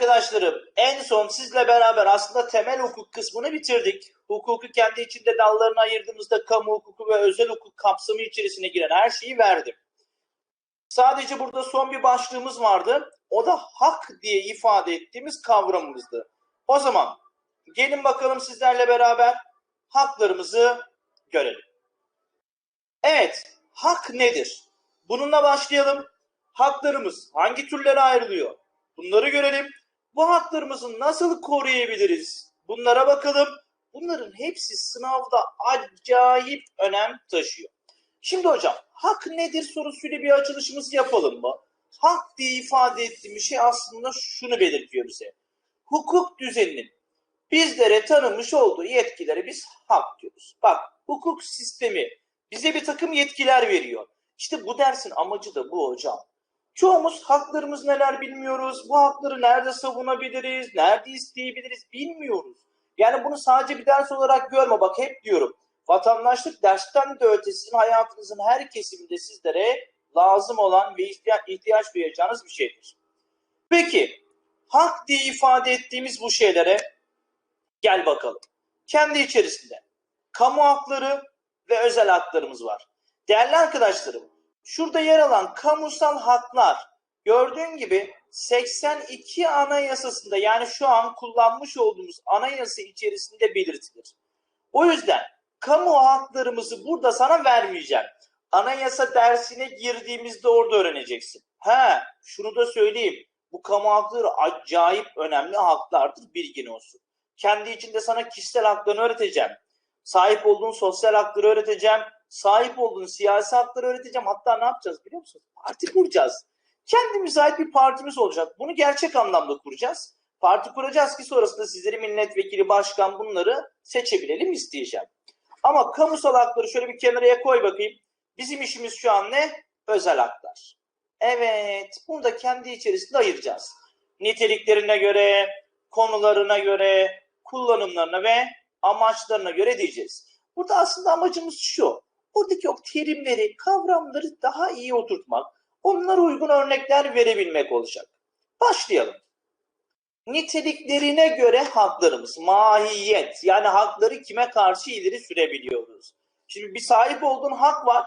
arkadaşlarım en son sizle beraber aslında temel hukuk kısmını bitirdik. Hukuku kendi içinde dallarına ayırdığımızda kamu hukuku ve özel hukuk kapsamı içerisine giren her şeyi verdim. Sadece burada son bir başlığımız vardı. O da hak diye ifade ettiğimiz kavramımızdı. O zaman gelin bakalım sizlerle beraber haklarımızı görelim. Evet, hak nedir? Bununla başlayalım. Haklarımız hangi türlere ayrılıyor? Bunları görelim. Bu haklarımızı nasıl koruyabiliriz? Bunlara bakalım. Bunların hepsi sınavda acayip önem taşıyor. Şimdi hocam hak nedir sorusuyla bir açılışımızı yapalım mı? Hak diye ifade ettiğimiz şey aslında şunu belirtiyor bize. Hukuk düzeninin bizlere tanımış olduğu yetkilere biz hak diyoruz. Bak hukuk sistemi bize bir takım yetkiler veriyor. İşte bu dersin amacı da bu hocam. Çoğumuz haklarımız neler bilmiyoruz. Bu hakları nerede savunabiliriz, nerede isteyebiliriz bilmiyoruz. Yani bunu sadece bir ders olarak görme. Bak hep diyorum. Vatandaşlık dersten de ötesinin hayatınızın her kesiminde sizlere lazım olan ve ihtiyaç, duyacağınız bir şeydir. Peki hak diye ifade ettiğimiz bu şeylere gel bakalım. Kendi içerisinde kamu hakları ve özel haklarımız var. Değerli arkadaşlarım, şurada yer alan kamusal haklar gördüğün gibi 82 anayasasında yani şu an kullanmış olduğumuz anayasa içerisinde belirtilir. O yüzden kamu haklarımızı burada sana vermeyeceğim. Anayasa dersine girdiğimizde orada öğreneceksin. He, şunu da söyleyeyim. Bu kamu hakları acayip önemli haklardır bilgin olsun. Kendi içinde sana kişisel haklarını öğreteceğim. Sahip olduğun sosyal hakları öğreteceğim. Sahip olduğun siyasi hakları öğreteceğim. Hatta ne yapacağız biliyor musun? Parti kuracağız. Kendimize ait bir partimiz olacak. Bunu gerçek anlamda kuracağız. Parti kuracağız ki sonrasında sizleri milletvekili, başkan bunları seçebilelim isteyeceğim. Ama kamusal hakları şöyle bir kenaraya koy bakayım. Bizim işimiz şu an ne? Özel haklar. Evet, bunu da kendi içerisinde ayıracağız. Niteliklerine göre, konularına göre, kullanımlarına ve amaçlarına göre diyeceğiz. Burada aslında amacımız şu. Buradaki o terimleri, kavramları daha iyi oturtmak, onlara uygun örnekler verebilmek olacak. Başlayalım. Niteliklerine göre haklarımız, mahiyet yani hakları kime karşı ileri sürebiliyoruz. Şimdi bir sahip olduğun hak var.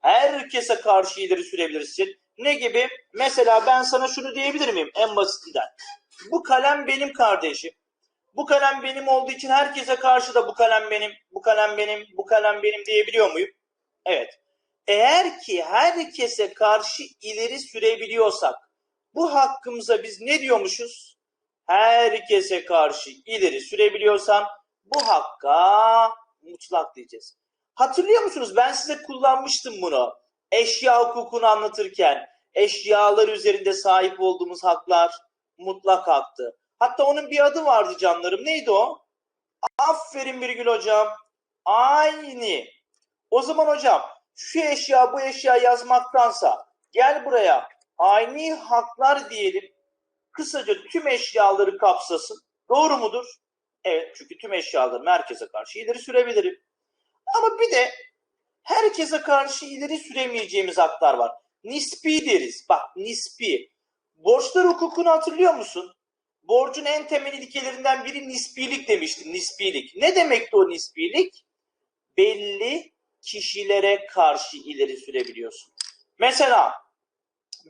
Herkese karşı ileri sürebilirsin. Ne gibi? Mesela ben sana şunu diyebilir miyim en basitinden? Bu kalem benim kardeşim. Bu kalem benim olduğu için herkese karşı da bu kalem benim, bu kalem benim, bu kalem benim diyebiliyor muyum? Evet. Eğer ki herkese karşı ileri sürebiliyorsak bu hakkımıza biz ne diyormuşuz? Herkese karşı ileri sürebiliyorsan bu hakka mutlak diyeceğiz. Hatırlıyor musunuz? Ben size kullanmıştım bunu. Eşya hukukunu anlatırken eşyalar üzerinde sahip olduğumuz haklar mutlak haktı. Hatta onun bir adı vardı canlarım. Neydi o? Aferin Birgül hocam. Aynı. O zaman hocam şu eşya bu eşya yazmaktansa gel buraya aynı haklar diyelim. Kısaca tüm eşyaları kapsasın. Doğru mudur? Evet çünkü tüm eşyaları herkese karşı ileri sürebilirim. Ama bir de herkese karşı ileri süremeyeceğimiz haklar var. Nispi deriz. Bak nispi. Borçlar hukukunu hatırlıyor musun? Borcun en temel ilkelerinden biri nispilik demiştim. Nispilik. Ne demekti o nispilik? Belli kişilere karşı ileri sürebiliyorsun. Mesela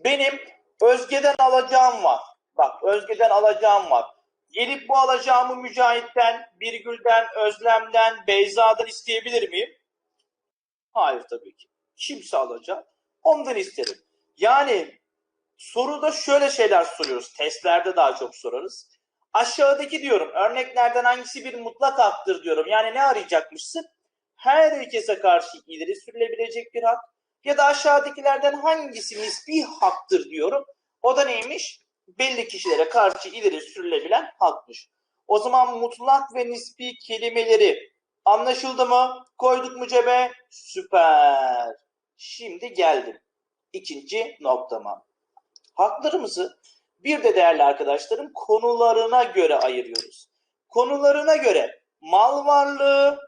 benim Özge'den alacağım var. Bak Özge'den alacağım var. Gelip bu alacağımı Mücahit'ten, Birgül'den, Özlem'den, Beyza'dan isteyebilir miyim? Hayır tabii ki. Kimse alacak. Ondan isterim. Yani soruda şöyle şeyler soruyoruz. Testlerde daha çok sorarız. Aşağıdaki diyorum örneklerden hangisi bir mutlak haktır diyorum. Yani ne arayacakmışsın? Herkese karşı ileri sürülebilecek bir hak. Ya da aşağıdakilerden hangisi nispi haktır diyorum. O da neymiş? Belli kişilere karşı ileri sürülebilen hakmış. O zaman mutlak ve nispi kelimeleri anlaşıldı mı? Koyduk mu cebe? Süper. Şimdi geldim. İkinci noktama. Haklarımızı bir de değerli arkadaşlarım konularına göre ayırıyoruz. Konularına göre mal varlığı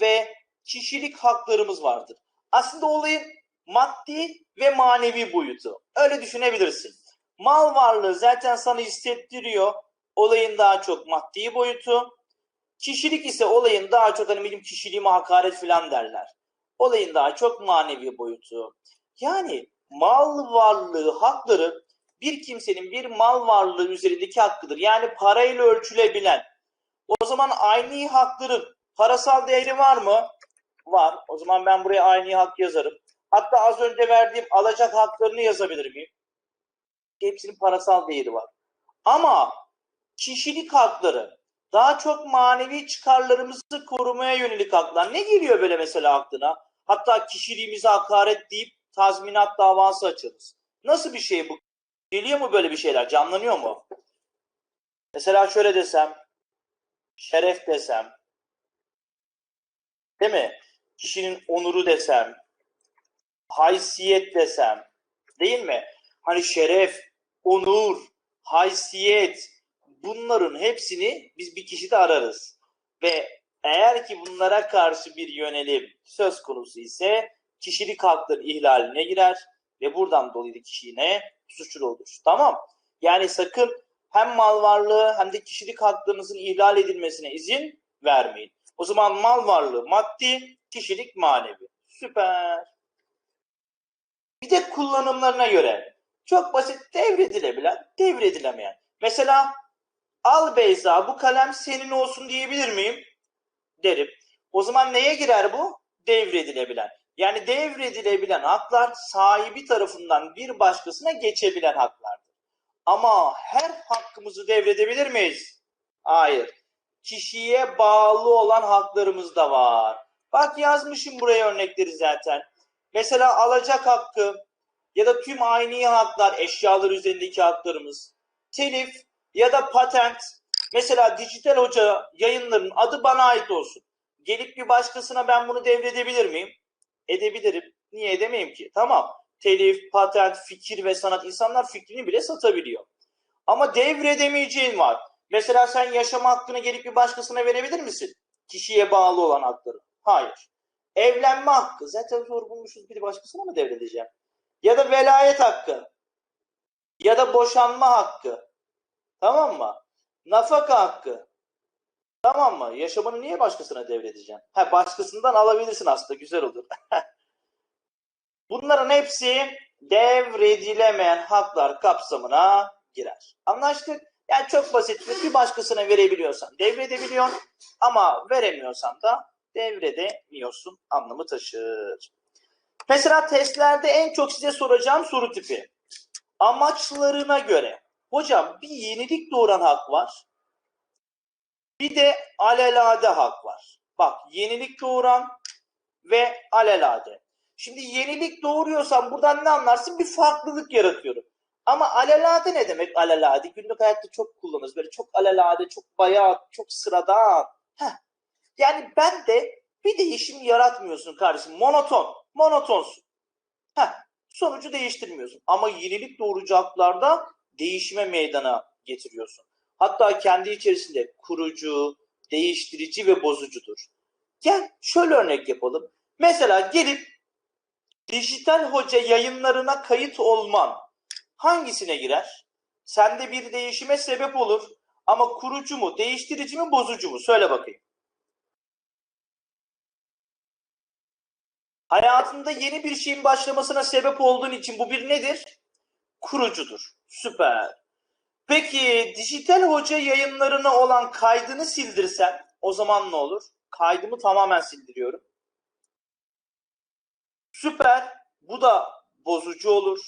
ve kişilik haklarımız vardır. Aslında olayın maddi ve manevi boyutu. Öyle düşünebilirsin. Mal varlığı zaten sana hissettiriyor. Olayın daha çok maddi boyutu. Kişilik ise olayın daha çok hani benim kişiliğime hakaret falan derler. Olayın daha çok manevi boyutu. Yani mal varlığı hakları bir kimsenin bir mal varlığı üzerindeki hakkıdır. Yani parayla ölçülebilen. O zaman aynı hakların parasal değeri var mı? Var. O zaman ben buraya aynı hak yazarım. Hatta az önce verdiğim alacak haklarını yazabilir miyim? Hepsinin parasal değeri var. Ama kişilik hakları daha çok manevi çıkarlarımızı korumaya yönelik haklar. Ne geliyor böyle mesela aklına? Hatta kişiliğimize hakaret deyip tazminat davası açarız. Nasıl bir şey bu? Geliyor mu böyle bir şeyler? Canlanıyor mu? Mesela şöyle desem, şeref desem, değil mi? Kişinin onuru desem, haysiyet desem, değil mi? Hani şeref, onur, haysiyet, bunların hepsini biz bir kişide ararız. Ve eğer ki bunlara karşı bir yönelim söz konusu ise kişilik hakları ihlaline girer ve buradan dolayı da kişi yine suçlu olur. Tamam. Yani sakın hem mal varlığı hem de kişilik haklarınızın ihlal edilmesine izin vermeyin. O zaman mal varlığı maddi, kişilik manevi. Süper. Bir de kullanımlarına göre çok basit devredilebilen, devredilemeyen. Mesela al Beyza bu kalem senin olsun diyebilir miyim? Derim. O zaman neye girer bu? Devredilebilen. Yani devredilebilen haklar sahibi tarafından bir başkasına geçebilen haklardır. Ama her hakkımızı devredebilir miyiz? Hayır. Kişiye bağlı olan haklarımız da var. Bak yazmışım buraya örnekleri zaten. Mesela alacak hakkı ya da tüm aynı haklar, eşyalar üzerindeki haklarımız, telif ya da patent. Mesela dijital hoca yayınlarının adı bana ait olsun. Gelip bir başkasına ben bunu devredebilir miyim? Edebilirim. Niye edemeyim ki? Tamam. Telif, patent, fikir ve sanat insanlar fikrini bile satabiliyor. Ama devredemeyeceğin var. Mesela sen yaşama hakkını gelip bir başkasına verebilir misin? Kişiye bağlı olan hakları. Hayır. Evlenme hakkı. Zaten zor bulmuşuz bir başkasına mı devredeceğim? Ya da velayet hakkı. Ya da boşanma hakkı. Tamam mı? Nafaka hakkı. Tamam mı? Yaşamını niye başkasına devredeceğim? Ha başkasından alabilirsin aslında güzel olur. Bunların hepsi devredilemeyen haklar kapsamına girer. Anlaştık? Yani çok basit bir başkasına verebiliyorsan devredebiliyorsun ama veremiyorsan da devredemiyorsun anlamı taşır. Mesela testlerde en çok size soracağım soru tipi. Amaçlarına göre. Hocam bir yenilik doğuran hak var. Bir de alelade hak var. Bak yenilik doğuran ve alelade. Şimdi yenilik doğuruyorsam buradan ne anlarsın? Bir farklılık yaratıyorum. Ama alelade ne demek alelade? Günlük hayatta çok kullanırız. Böyle çok alelade, çok bayat, çok sıradan. Heh. Yani ben de bir değişim yaratmıyorsun kardeşim. Monoton. Monotonsun. Heh. Sonucu değiştirmiyorsun. Ama yenilik doğurucu haklarda değişime meydana getiriyorsun. Hatta kendi içerisinde kurucu, değiştirici ve bozucudur. Gel şöyle örnek yapalım. Mesela gelip dijital hoca yayınlarına kayıt olman hangisine girer? Sende bir değişime sebep olur ama kurucu mu, değiştirici mi, bozucu mu? Söyle bakayım. Hayatında yeni bir şeyin başlamasına sebep olduğun için bu bir nedir? Kurucudur. Süper. Peki dijital hoca yayınlarına olan kaydını sildirsen o zaman ne olur? Kaydımı tamamen sildiriyorum. Süper. Bu da bozucu olur.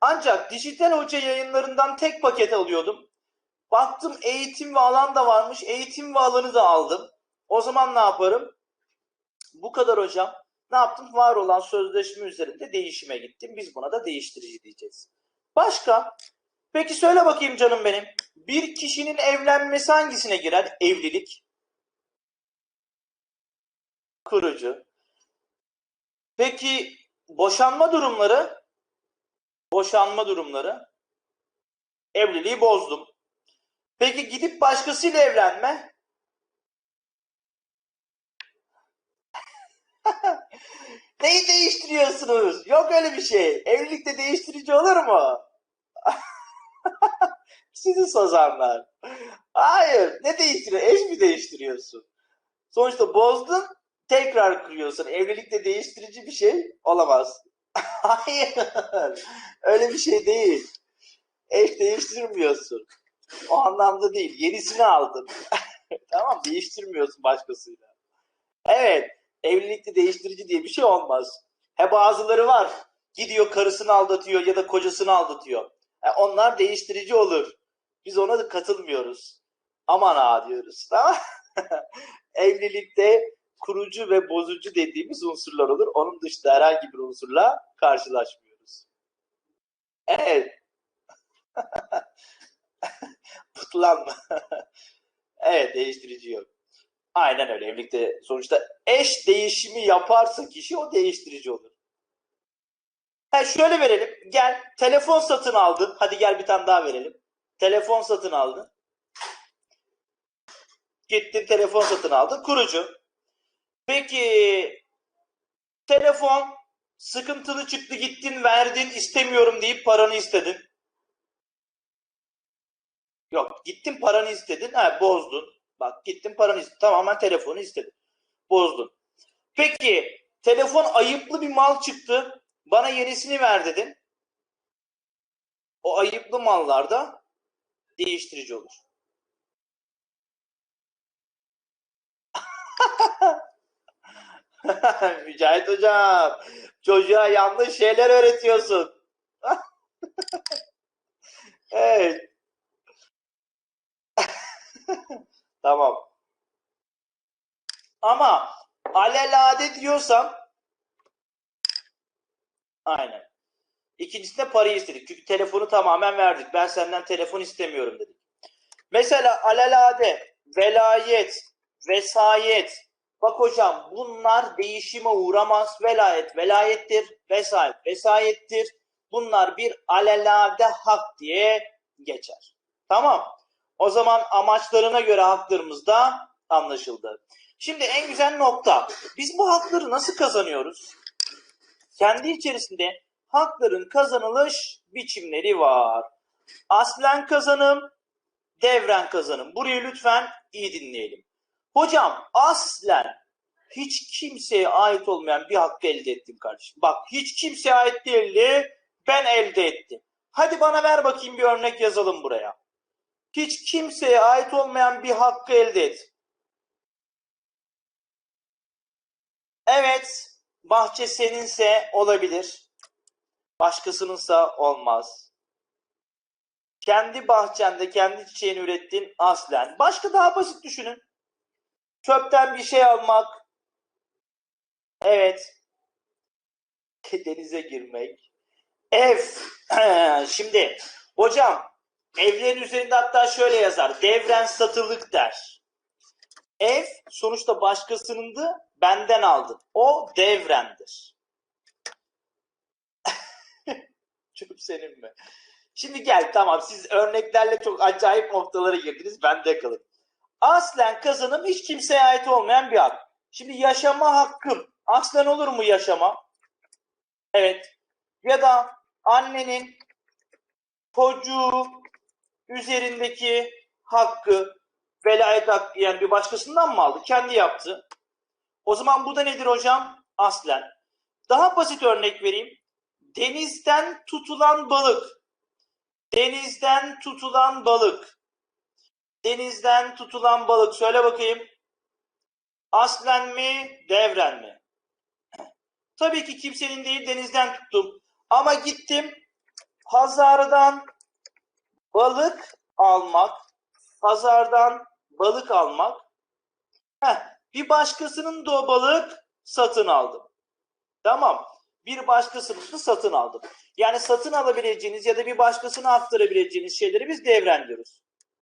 Ancak dijital hoca yayınlarından tek paket alıyordum. Baktım eğitim ve alan da varmış. Eğitim ve alanı da aldım. O zaman ne yaparım? Bu kadar hocam. Ne yaptım? Var olan sözleşme üzerinde değişime gittim. Biz buna da değiştirici diyeceğiz. Başka? Peki söyle bakayım canım benim. Bir kişinin evlenmesi hangisine girer? Evlilik. Kurucu. Peki boşanma durumları? Boşanma durumları. Evliliği bozdum. Peki gidip başkasıyla evlenme? Neyi değiştiriyorsunuz? Yok öyle bir şey. Evlilikte değiştirici olur mu? Sizi sazanlar. Hayır. Ne değiştiriyor? Eş mi değiştiriyorsun? Sonuçta bozdun tekrar kuruyorsun. Evlilikte değiştirici bir şey olamaz. Hayır. Öyle bir şey değil. Eş değiştirmiyorsun. O anlamda değil. Yenisini aldın. tamam değiştirmiyorsun başkasıyla. Evet. Evlilikte değiştirici diye bir şey olmaz. He bazıları var. Gidiyor karısını aldatıyor ya da kocasını aldatıyor. E, onlar değiştirici olur. Biz ona da katılmıyoruz. Aman ha diyoruz. Tamam Evlilikte kurucu ve bozucu dediğimiz unsurlar olur. Onun dışında herhangi bir unsurla karşılaşmıyoruz. Evet. Mutlanma. evet değiştirici yok. Aynen öyle. Evlilikte sonuçta eş değişimi yaparsa kişi o değiştirici olur. Ha şöyle verelim. Gel telefon satın aldın. Hadi gel bir tane daha verelim. Telefon satın aldın. Gittin telefon satın aldın. Kurucu. Peki telefon sıkıntılı çıktı gittin verdin istemiyorum deyip paranı istedin. Yok gittin paranı istedin. Ha bozdun. Bak gittin paranı istedin. Tamamen telefonu istedin. Bozdun. Peki telefon ayıplı bir mal çıktı. Bana yenisini ver dedin. O ayıplı mallarda değiştirici olur. Mücahit hocam, çocuğa yanlış şeyler öğretiyorsun. evet. tamam. Ama alelade diyorsam aynen. İkincisinde parayı istedik. Çünkü telefonu tamamen verdik. Ben senden telefon istemiyorum dedik. Mesela alelade, velayet, vesayet. Bak hocam bunlar değişime uğramaz. Velayet velayettir. Vesayet vesayettir. Bunlar bir alelade hak diye geçer. Tamam. O zaman amaçlarına göre haklarımız da anlaşıldı. Şimdi en güzel nokta. Biz bu hakları nasıl kazanıyoruz? Kendi içerisinde hakların kazanılış biçimleri var. Aslen kazanım, devren kazanım. Burayı lütfen iyi dinleyelim. Hocam aslen hiç kimseye ait olmayan bir hakkı elde ettim kardeşim. Bak hiç kimseye ait değildi ben elde ettim. Hadi bana ver bakayım bir örnek yazalım buraya. Hiç kimseye ait olmayan bir hakkı elde et. Evet, bahçe seninse olabilir. Başkasınınsa olmaz. Kendi bahçende kendi çiçeğini ürettin aslen. Başka daha basit düşünün. Çöpten bir şey almak. Evet. Denize girmek. Ev. Şimdi hocam evlerin üzerinde hatta şöyle yazar. Devren satılık der. Ev sonuçta başkasınındı benden aldın. O devrendir. Çöp senin mi? Şimdi gel tamam siz örneklerle çok acayip noktalara girdiniz. Ben de kalın. Aslen kazanım hiç kimseye ait olmayan bir hak. Şimdi yaşama hakkım. Aslen olur mu yaşama? Evet. Ya da annenin çocuğu üzerindeki hakkı, velayet hakkı yani bir başkasından mı aldı? Kendi yaptı. O zaman bu da nedir hocam? Aslen. Daha basit örnek vereyim. Denizden tutulan balık. Denizden tutulan balık. Denizden tutulan balık. Söyle bakayım. Aslen mi, devren mi? Tabii ki kimsenin değil denizden tuttum. Ama gittim pazardan balık almak, pazardan balık almak. Heh, bir başkasının da o balık satın aldım. Tamam. Bir başkasının da satın aldım. Yani satın alabileceğiniz ya da bir başkasına aktarabileceğiniz şeyleri biz devren diyoruz.